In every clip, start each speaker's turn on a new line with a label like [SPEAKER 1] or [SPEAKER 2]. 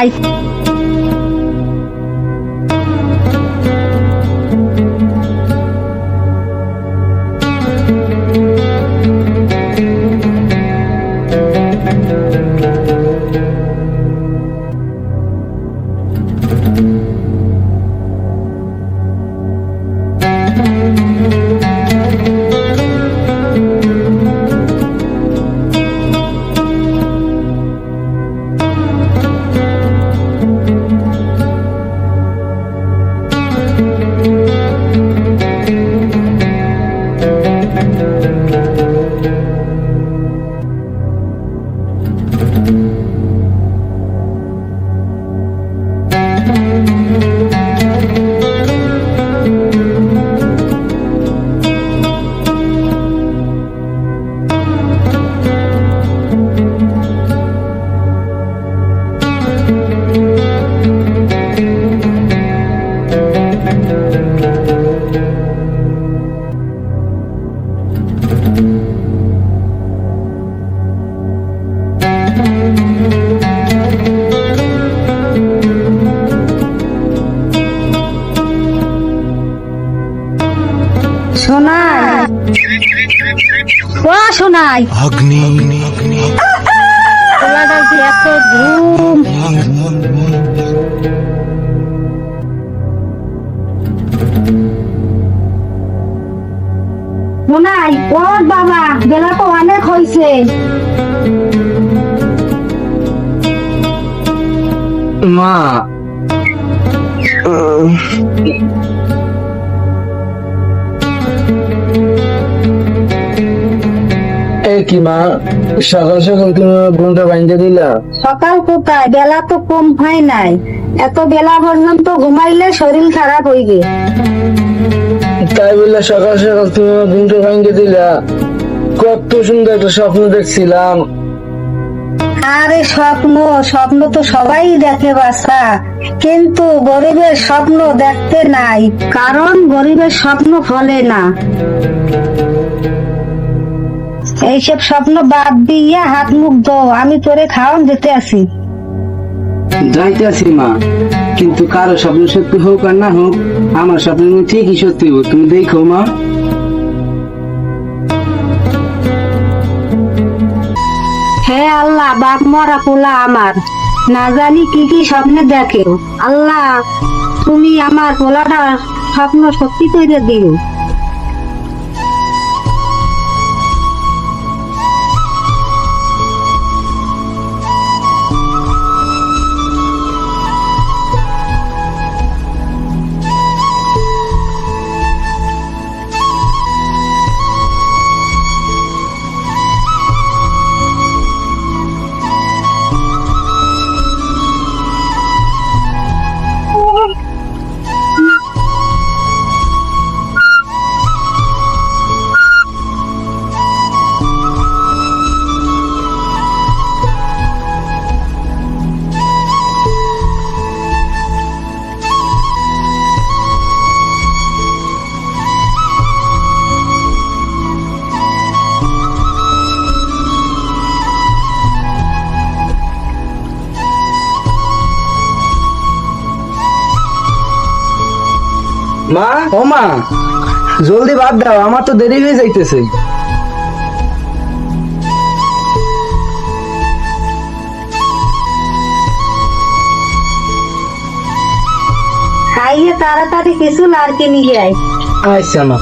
[SPEAKER 1] সোনাই ওরা সোনাই
[SPEAKER 2] অগ্নি।
[SPEAKER 1] যে এত ওর বাবা বেলা তো অনেক হয়েছে
[SPEAKER 3] মা কি মা সকাল সকাল তুমি ঘুমটা বাইন্ধে দিলা?
[SPEAKER 1] সকাল কোথায়? বেলা তো কম হয় নাই। এত বেলা পর্যন্ত ঘুমাইলে শরীর খারাপ হইবে
[SPEAKER 3] তাই বললে সকাল সকাল তুমি ঘুমটা বাইন্ধে দিলা? কত সুন্দর একটা স্বপ্ন দেখছিলাম।
[SPEAKER 1] আরে স্বপ্ন স্বপ্ন তো সবাই দেখে বাসা কিন্তু গরিবের স্বপ্ন দেখতে নাই কারণ গরিবের স্বপ্ন ফলে না। এইসব স্বপ্ন বাদ দিয়ে হাত মুখ দো আমি তোরে খাওয়ান দিতে আসি।
[SPEAKER 3] যাইতে আছি মা। কিন্তু কারও স্বপ্ন সত্যি হোক আর না হোক আমার স্বপ্ন ঠিকই সত্যি হোক তুমি দেখো মা।
[SPEAKER 1] হে আল্লাহ বাপ মরা পোলা আমার। না জানি কি কি স্বপ্নে দেখে। আল্লাহ তুমি আমার পোলাটা স্বপ্ন সত্যি করে দিও।
[SPEAKER 3] ও মা জলদি বাদ দাও আমার তো দেরি হয়ে যাইতেছে।
[SPEAKER 1] খাইয়ে তাড়াতাড়ি কিছু লাড়কে নিয়ে আয়।
[SPEAKER 3] আচ্ছা মা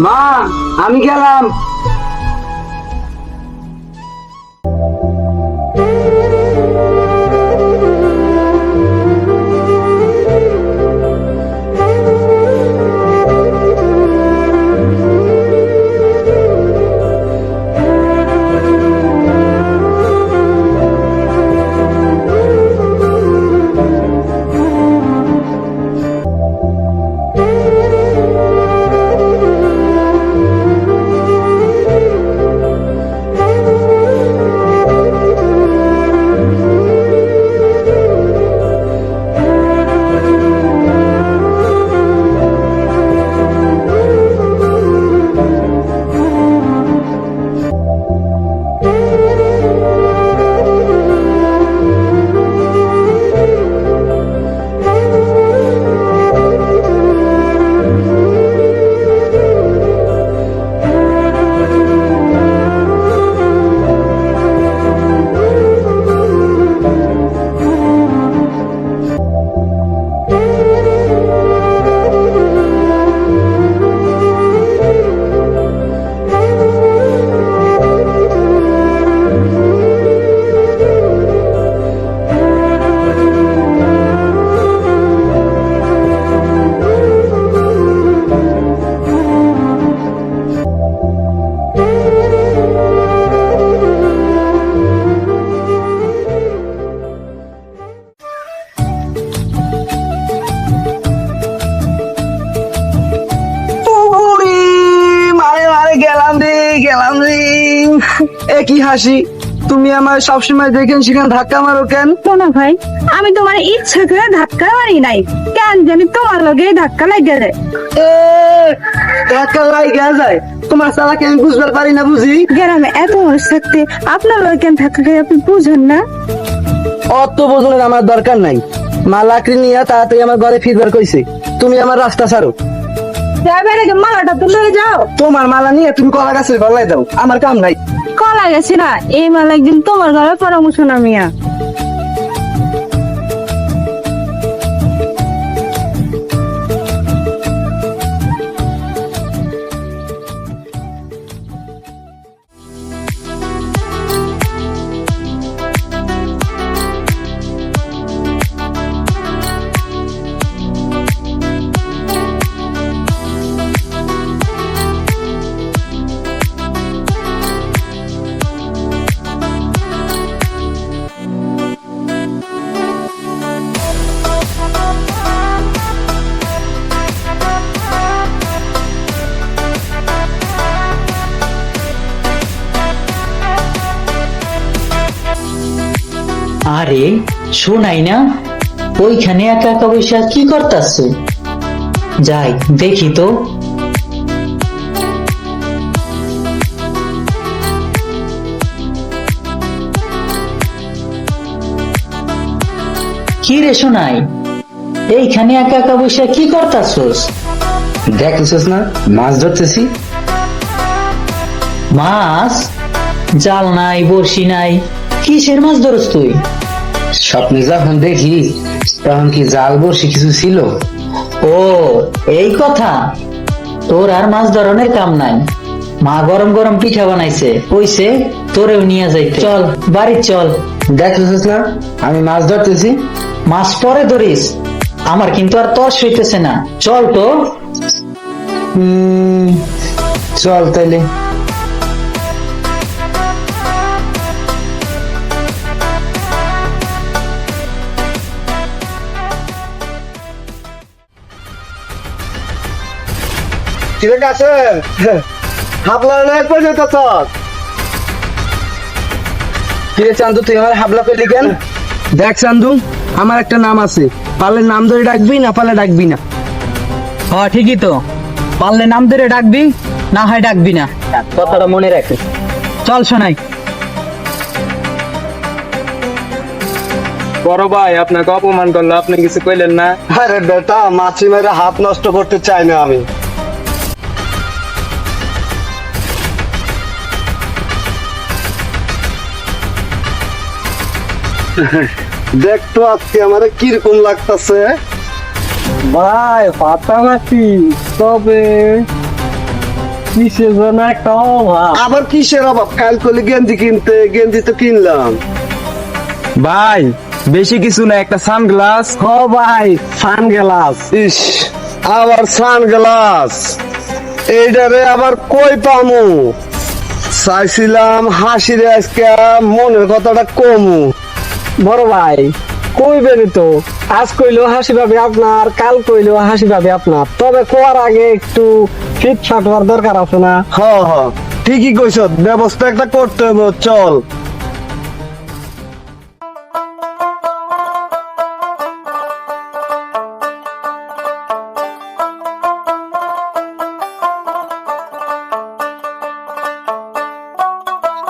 [SPEAKER 3] মা আমি গেলাম। হাসি তুমি আমার সবসময় দেখেন সেখানে ধাক্কা মারো কেন?
[SPEAKER 1] শোনো ভাই আমি তোমার ইচ্ছা করে ধাক্কা মারি নাই। কেন জানি তোমার লগে ধাক্কা লাগে রে
[SPEAKER 3] এ ধাক্কা লাগা যায়? তোমার চালাকে আমি বুঝতে পারি না বুঝি?
[SPEAKER 1] গ্রামে এত মানুষ থাকতে আপনার লগে কেন ধাক্কা খাই আপনি বুঝেন না?
[SPEAKER 3] অত বোঝনের আমার দরকার নাই। মা লাকড়ি নিয়ে তাড়াতাড়ি আমার ঘরে ফিরবার কইছে। তুমি আমার রাস্তা ছাড়ো।
[SPEAKER 1] যাবে রে মালাটা তো লয়ে যাও?
[SPEAKER 3] তোমার মালা নিয়ে তুমি কলা গাছের গলায় দাও আমার কাম নাই।
[SPEAKER 1] কলা গেছি না এই মালা একদিন তোমার ঘরে পরামর্শ না মিয়া।
[SPEAKER 2] আরে শোনাই না। ওইখানে একা একা বসে কি করতেছে? যাই দেখি তো। কি রে শোনাই? এইখানে একা একা বসে কি করতাছস?
[SPEAKER 3] দেখতেছিস না মাছ ধরতেছি।
[SPEAKER 2] মাছ? জাল নাই বড়শি নাই। কিসের মাছ ধরস তুই?
[SPEAKER 3] স্বপ্নে যখন দেখি তখন কি জাল বসে কিছু ছিল?
[SPEAKER 2] ও এই কথা? তোর আর মাছ ধরনের কাম নাই। মা গরম গরম পিঠা বানাইছে। কইছে তোরেও নিয়ে যাইতে। চল বাড়ি চল।
[SPEAKER 3] দেখতেছিস না? আমি মাছ ধরতেছি।
[SPEAKER 2] মাছ পরে ধরিস। আমার কিন্তু আর তর্স হইতেছে না। চল তো।
[SPEAKER 3] চল তাইলে। ঠিক আছে হাবলা নয় পর্যন্ত চল। কিরে চান্দু তুই আমার হাবলা পেলি কেন? দেখ চান্দু আমার একটা নাম আছে। পারলে নাম ধরে ডাকবি না পারলে ডাকবি না।
[SPEAKER 2] হ্যাঁ ঠিকই তো। পারলে নাম ধরে ডাকবি না হয় ডাকবি না।
[SPEAKER 3] কথাটা মনে রাখে
[SPEAKER 2] চল শোনাই।
[SPEAKER 4] বড় ভাই আপনাকে অপমান করল আপনি কিছু কইলেন না?
[SPEAKER 5] আরে বেটা মাছি মেরে হাত নষ্ট করতে চাই না আমি। দেখ তো আজকে আমার কীরকম লাগতাছে।
[SPEAKER 4] ভাই ফাটাফাটি তবে কিসের জন্য একটা অভাব?
[SPEAKER 5] আবার কিসের অভাব? কাল করলে গেঞ্জি কিনতে গেঞ্জি তো কিনলাম।
[SPEAKER 4] ভাই বেশি কিছু না একটা সানগ্লাস। ও ভাই সানগ্লাস।
[SPEAKER 5] ইস আবার সানগ্লাস। এইটারে আবার কই পামু? চাইছিলাম হাসিরে আজকে মনের কথাটা কমু।
[SPEAKER 4] বড় ভাই কইবেনই তো? আজ কইলেও হাসি পাবে আপনার কাল কইলেও হাসি পাবে আপনার। তবে কোয়ার আগে একটু ফিটফাট হওয়ার দরকার আছে না?
[SPEAKER 5] হ হ ঠিকই কইছ ব্যবস্থা একটা করতে হবে চল।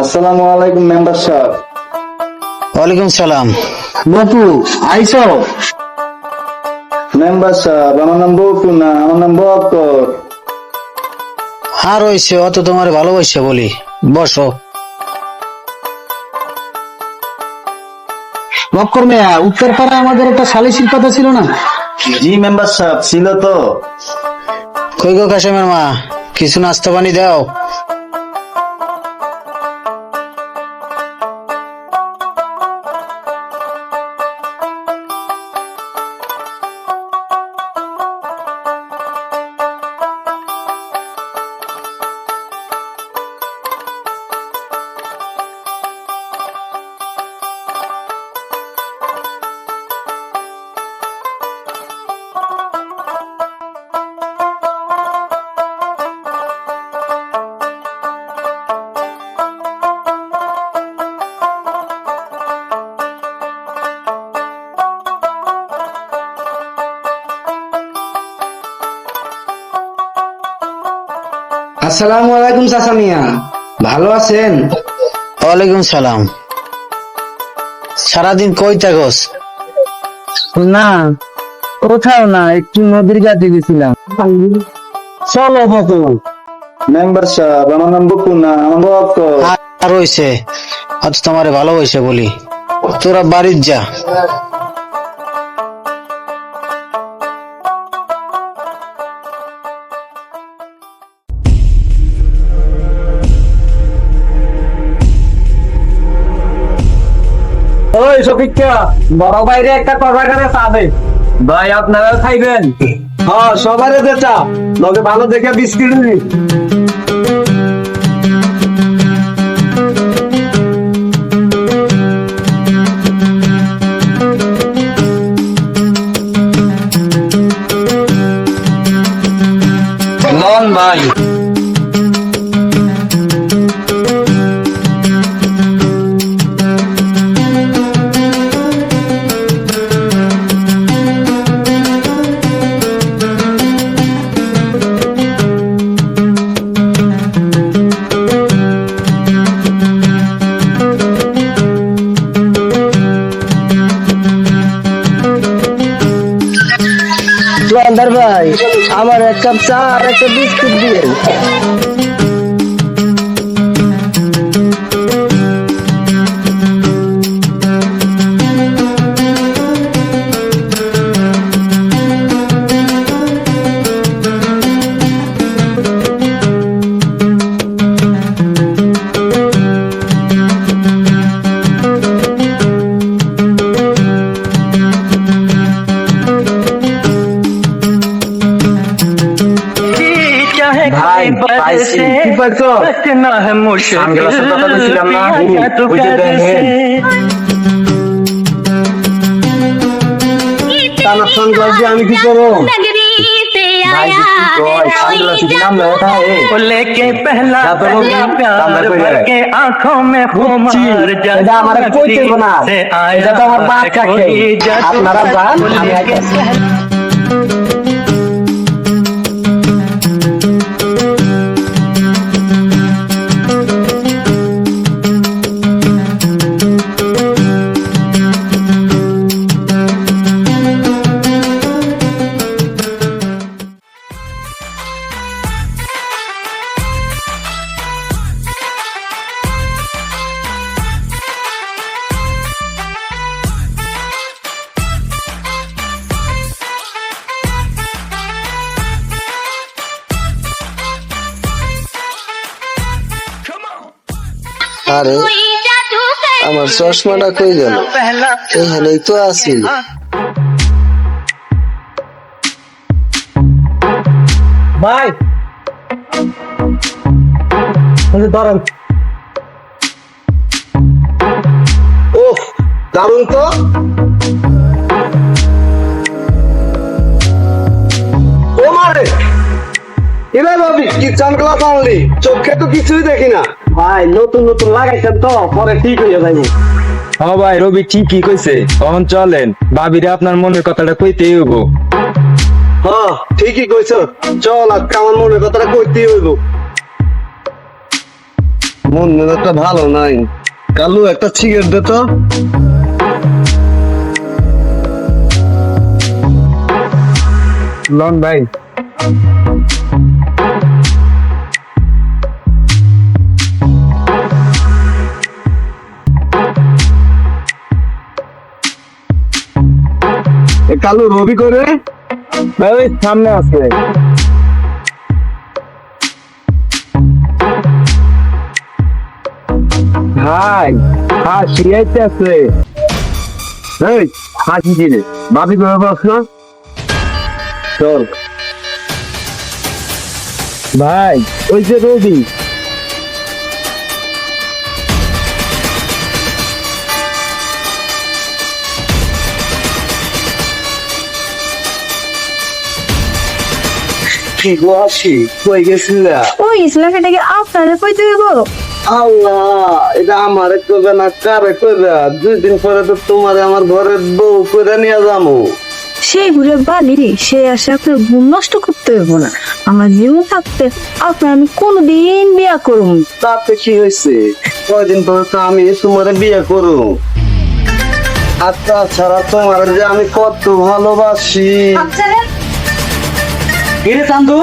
[SPEAKER 5] আসসালামু আলাইকুম মেম্বার সাহেব।
[SPEAKER 2] ওয়ালাইকুম সালাম।
[SPEAKER 5] বপু আইসো। মেম্বার সাহেব আমার নাম বপু না আমার নাম বকর
[SPEAKER 2] আর হইছে অত তোমার ভালোবাসে বলি। বসো। বক্কর মেয়া উত্তর পাড়ায় আমাদের একটা সালিসির কথা ছিল না?
[SPEAKER 5] জি মেম্বার সাহেব ছিল তো।
[SPEAKER 2] কই গো কাশেমের মা? কিছু নাস্তা পানি দাও।
[SPEAKER 3] আসসালামু আলাইকুম চাচা মিয়া। ভালো আছেন?
[SPEAKER 2] ওয়ালাইকুম সালাম। সারাদিন কই থাকস?
[SPEAKER 4] না কোথাও না একটু নদীর কাছে গেছিলাম। চলো
[SPEAKER 5] মেম্বার সাহেব আমার নাম বপু না আমার
[SPEAKER 2] আর হইছে অত তোমার ভালোবাসে বলি। তোরা বাড়ির যা।
[SPEAKER 4] ওই সফিকা বড় বাইরে একটা কথা চা দে। ভাই আপনারা খাইবেন?
[SPEAKER 5] হ্যাঁ সবারই দে চা। লগে ভালো দেখে বিস্কিট নি
[SPEAKER 4] ভাই।
[SPEAKER 3] চা আর একটা বিস্কুট দিয়ে
[SPEAKER 5] Muş'u. Angela
[SPEAKER 4] tanışacağım lan. Bu cidden Sana son gözlerimi güzelim.
[SPEAKER 6] लेके पहला के आँखों में खुमार
[SPEAKER 3] हमारा
[SPEAKER 6] कोई
[SPEAKER 3] बना
[SPEAKER 6] आया
[SPEAKER 5] बात का চশমাটা কই গেল? এখানেই তো আছি।
[SPEAKER 4] ভাই। ধরেন
[SPEAKER 5] ওহ দারুণ তো। ও মারে। এবার ভাবি, কি সানগ্লাস আনলি? চোখে তো কিছুই দেখি না।
[SPEAKER 4] ভাই নতুন নতুন লাগাইছেন তো পরে ঠিক হয়ে যাবে
[SPEAKER 7] হ ভাই রবি ঠিকই কইছে। কখন চলেন ভাবিরে আপনার মনের কথাটা কইতেই হইব।
[SPEAKER 5] হ্যাঁ ঠিকই কইছ। চল আজকে আমার মনের কথাটা কইতেই হইব। মন মেজাজটা ভালো নাই। কালু একটা সিগারেট দে তো।
[SPEAKER 7] লন ভাই।
[SPEAKER 5] কালু রবি করে?
[SPEAKER 7] ভাই ওই সামনে আছে। ভাই হাসি আইতেছে
[SPEAKER 5] এই হাসি দিলে। ভাবি করে বস না চল।
[SPEAKER 7] ভাই ওই যে রবি।
[SPEAKER 5] কি গো হাসি কই গেছিলা?
[SPEAKER 1] ওই ইসলামটাকে আপনারা কইতে হইব
[SPEAKER 5] আল্লাহ এটা আমার করবে না কারে করবে দুই দিন পরে তো তোমার আমার ঘরের বউ করে নিয়ে যাব
[SPEAKER 1] সেই ঘুরে বালি সে আসে আপনার ঘুম নষ্ট করতে হইব না। আমার জীবন থাকতে আপনার আমি কোনদিন বিয়া করুন
[SPEAKER 5] তাতে কি হয়েছে কয়দিন পরে তো আমি তোমার বিয়ে করু আচ্ছা ছাড়া তোমার যে আমি কত ভালোবাসি।
[SPEAKER 2] কিরে চান্দু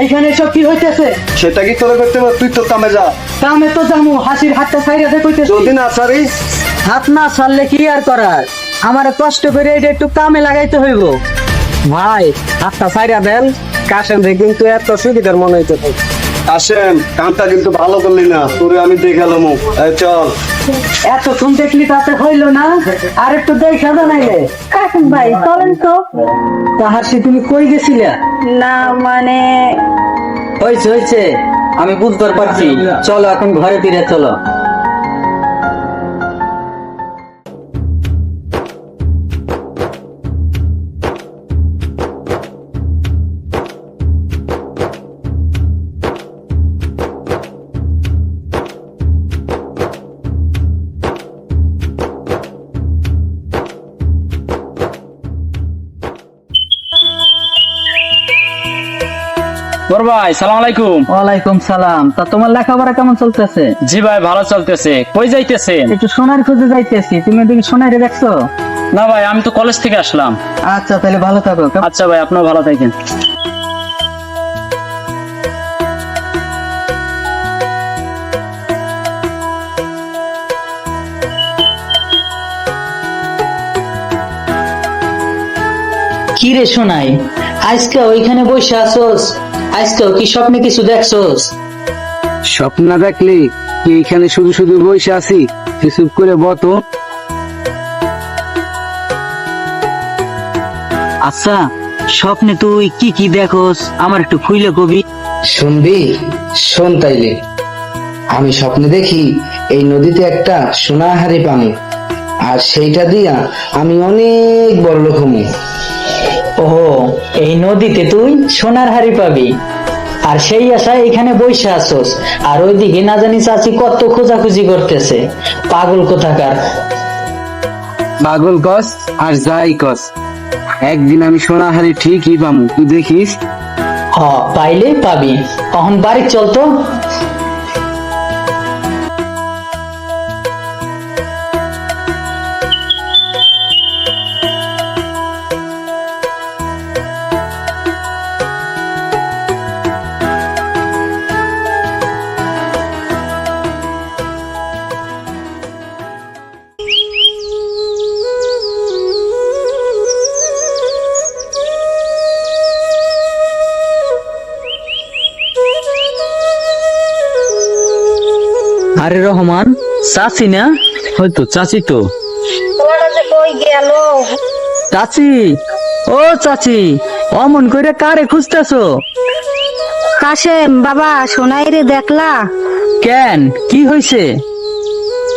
[SPEAKER 2] এইখানে সব কি হইতেছে?
[SPEAKER 5] সেটা কি তোরা করতে পার তুই তো কামে যা।
[SPEAKER 2] কামে তো জামু হাসির হাতটা ছাইরা দে কইতেছি।
[SPEAKER 5] যদি না ছাড়ি?
[SPEAKER 2] হাত না ছাড়লে কি আর করার? আমার কষ্ট করে এটা একটু কামে লাগাইতে হইব।
[SPEAKER 4] ভাই হাতটা সাইরা দেন কাশেন রে কিন্তু এত সুবিধার মনে হইতে থাকে
[SPEAKER 5] আসেন কামটা কিন্তু ভালো করলি না। তোরে আমি দেখালাম এই চল।
[SPEAKER 2] এতক্ষণ দেখলি তাতে হইল না? আর একটু দেখা জানাইলে
[SPEAKER 1] কাকুন ভাই চলেন তো।
[SPEAKER 2] হাসি তুমি কই গেছিলা?
[SPEAKER 1] না মানে
[SPEAKER 2] হয়েছে হয়েছে আমি বুঝতে পারছি। চলো এখন ঘরে ফিরে চলো।
[SPEAKER 6] বড় ভাই সালাম আলাইকুম।
[SPEAKER 2] ওয়ালাইকুম সালাম। তা তোমার লেখাপড়া কেমন চলতেছে?
[SPEAKER 6] জি ভাই ভালো চলতেছে। কই যাইতেছেন?
[SPEAKER 2] একটু সোনার খুঁজে যাইতেছি। তুমি ওদিকে সোনারে দেখছ?
[SPEAKER 6] না ভাই আমি তো কলেজ থেকে আসলাম।
[SPEAKER 2] আচ্ছা তাহলে ভালো থাকো।
[SPEAKER 6] আচ্ছা ভাই আপনিও ভালো থাকেন।
[SPEAKER 2] কি রে শোনাই আজকে ওইখানে বসে আসোস আজকেও কি স্বপ্নে কিছু দেখছোস?
[SPEAKER 3] স্বপ্ন দেখলি কি এখানে শুধু শুধু বসে আছি? কিছু করে বত
[SPEAKER 2] আচ্ছা স্বপ্নে তুই কি কি দেখোস? আমার একটু খুইলে কবি।
[SPEAKER 8] শুনবি? শোন তাইলে। আমি স্বপ্নে দেখি এই নদীতে একটা সোনাহারি পানি আর সেইটা দিয়া আমি অনেক বড় লোক হমু।
[SPEAKER 2] ও এই নদীতে তুই সোনার হাড়ি পাবি। আর সেই আশায় এখানে বসে আসোস আর ওইদিকে না জানি চাচি কত খোঁজাখুঁজি করতেছে। পাগল কোথাকার।
[SPEAKER 3] পাগল কস আর যাই কস। একদিন আমি সোনাহারি ঠিকই পামু তুই দেখিস?
[SPEAKER 2] হ পাইলে পাবি। কখন বাড়ি চল তো। চাচি না? হয়তো চাচি তো। চাচি? ও চাচি অমন করে কারে খুঁজতেছো?
[SPEAKER 1] কাশেম বাবা সোনাই রে দেখলা?
[SPEAKER 2] কেন? কি হয়েছে?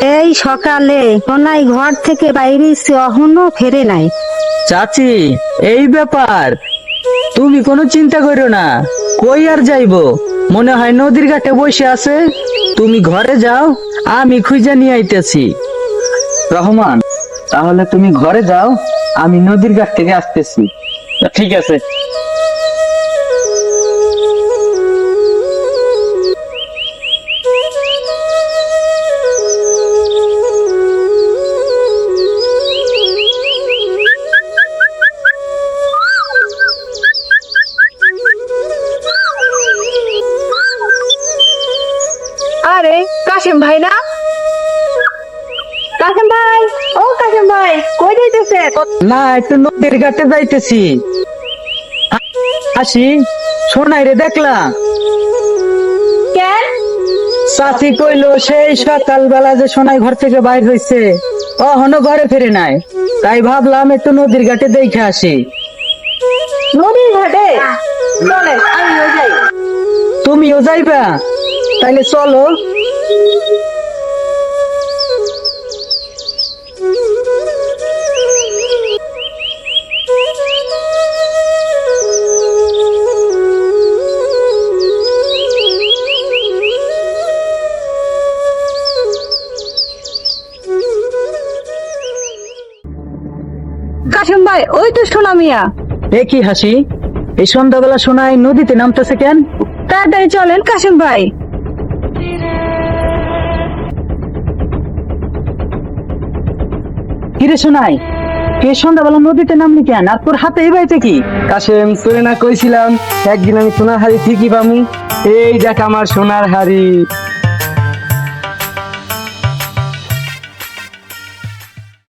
[SPEAKER 1] এই সকালে সোনাই ঘর থেকে বাইরে এসে অহনো ফেরে নাই।
[SPEAKER 2] চাচি এই ব্যাপার। তুমি কোনো চিন্তা করো না। কই আর যাইবো? মনে হয় নদীর ঘাটে বসে আছে। তুমি ঘরে যাও আমি খুঁজে নিয়ে আইতেছি। রহমান তাহলে তুমি ঘরে যাও আমি নদীর ঘাট থেকে আসতেছি।
[SPEAKER 6] ঠিক আছে।
[SPEAKER 9] কাশিম ভাই না? কাশিম ভাই ও কাশিম ভাই কই যাইতেছে?
[SPEAKER 2] না একটু নদীর ঘাটে যাইতেছি। আসি সোনাই রে দেখলাম
[SPEAKER 9] কেন?
[SPEAKER 2] চাচি কইলো সেই সকালবেলা যে সোনাই ঘর থেকে বাইর হইছে অহনো ঘরে ফিরে নাই। তাই ভাবলাম একটু নদীর ঘাটে দেখে আসি।
[SPEAKER 9] নদীর ঘাটে? চলেন আমিও যাই।
[SPEAKER 2] তুমিও যাইবা? তাইলে চলো।
[SPEAKER 9] ওই তো সোনা মিয়া।
[SPEAKER 2] এ কি হাসি? এই সন্ধ্যাবেলা সোনাই নদীতে নামতেছে কেন?
[SPEAKER 9] তাড়াতাড়ি চলেন কাশিম ভাই।
[SPEAKER 2] কিরে সোনাই কে সন্ধ্যাবেলা নদীতে নামলি কেন? আর তোর হাতে এই বাইতে কি?
[SPEAKER 3] কাশেম তোরে না কইছিলাম একদিন আমি সোনার হাড়ি ঠিকই পামু। এই দেখ আমার সোনার হাড়ি।